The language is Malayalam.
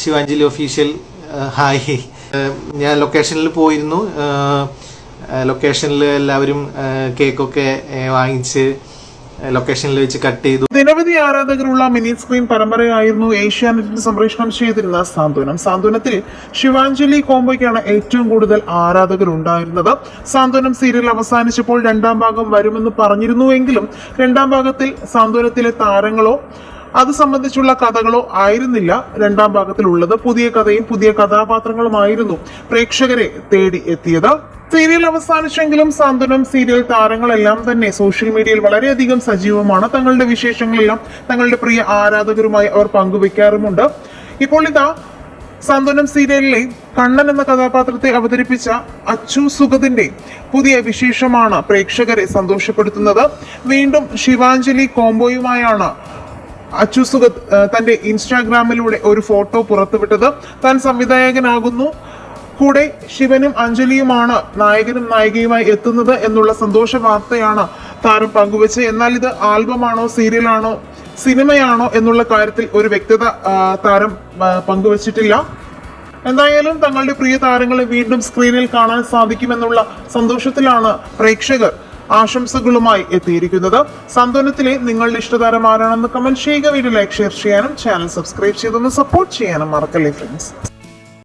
Shivanjali official hi. ഞാൻ ലൊക്കേഷനിൽ പോയിരുന്നു. ലൊക്കേഷനിൽ എല്ലാവരും കേക്കൊക്കെ വാങ്ങിച്ച് ലൊക്കേഷനിൽ വെച്ച് കട്ട് ചെയ്തു. നിരവധി ആരാധകരുള്ള മിനി സ്ക്രീൻ പരമ്പരയായിരുന്നു ഏഷ്യാനെറ്റിൽ സംപ്രേഷണം ചെയ്തിരുന്ന സാന്ത്വനം. സാന്ത്വനത്തിൽ ശിവാഞ്ജലി കോംബോയ്ക്കാണ് ഏറ്റവും കൂടുതൽ ആരാധകർ ഉണ്ടായിരുന്നത് സാന്ത്വനം സീരിയൽ അവസാനിച്ചപ്പോൾ രണ്ടാം ഭാഗം വരുമെന്ന് പറഞ്ഞിരുന്നുവെങ്കിലും രണ്ടാം ഭാഗത്തിൽ സാന്ത്വനത്തിലെ താരങ്ങളോ അത് സംബന്ധിച്ചുള്ള കഥകളോ ആയിരുന്നില്ല. രണ്ടാം ഭാഗത്തിലുള്ളത് പുതിയ കഥയും പുതിയ കഥാപാത്രങ്ങളുമായിരുന്നു പ്രേക്ഷകരെ തേടി എത്തിയത്. സീരിയൽ അവസാനിച്ചെങ്കിലും സാന്ത്വനം സീരിയൽ താരങ്ങളെല്ലാം തന്നെ സോഷ്യൽ മീഡിയയിൽ വളരെയധികം സജീവമാണ്. തങ്ങളുടെ വിശേഷങ്ങളെല്ലാം തങ്ങളുടെ പ്രിയ ആരാധകരുമായി അവർ പങ്കുവെക്കാറുമുണ്ട്. ഇപ്പോൾ ഇതാ സാന്ത്വനം സീരിയലിലെ കണ്ണൻ എന്ന കഥാപാത്രത്തെ അവതരിപ്പിച്ച അച്ചു സുഗതിന്റെ പുതിയ വിശേഷമാണ് പ്രേക്ഷകരെ സന്തോഷപ്പെടുത്തുന്നത്. വീണ്ടും ശിവാഞ്ജലി കോംബോയുമായാണ് അച്ചു സുഗത് തന്റെ ഇൻസ്റ്റാഗ്രാമിലൂടെ ഒരു ഫോട്ടോ പുറത്തുവിട്ടത്. താൻ സംവിധായകനാകുന്നു. കൂടെ ശിവനും അഞ്ജലിയുമാണ് നായകനും നായികയുമായി എത്തുന്നത് എന്നുള്ള സന്തോഷ വാർത്തയാണ് താരം പങ്കുവച്ചത്. എന്നാൽ ഇത് ആൽബമാണോ സീരിയലാണോ സിനിമയാണോ എന്നുള്ള കാര്യത്തിൽ ഒരു വ്യക്തത താരം പങ്കുവച്ചിട്ടില്ല. എന്തായാലും തങ്ങളുടെ പ്രിയ താരങ്ങളെ വീണ്ടും സ്ക്രീനിൽ കാണാൻ സാധിക്കുമെന്നുള്ള സന്തോഷത്തിലാണ് പ്രേക്ഷകർ. ആശംസകളുമായി എത്തിയിരിക്കുന്നത് സന്തോനത്തിലെ നിങ്ങളുടെ ഇഷ്ടതാരം ആരാണെന്ന് കമന്റ് ചെയ്യുക. വീഡിയോ ലൈക്ക് ഷെയർ ചെയ്യാനും ചാനൽ സബ്സ്ക്രൈബ് ചെയ്തൊന്ന് സപ്പോർട്ട് ചെയ്യാനും മറക്കല്ലേ ഫ്രണ്ട്സ്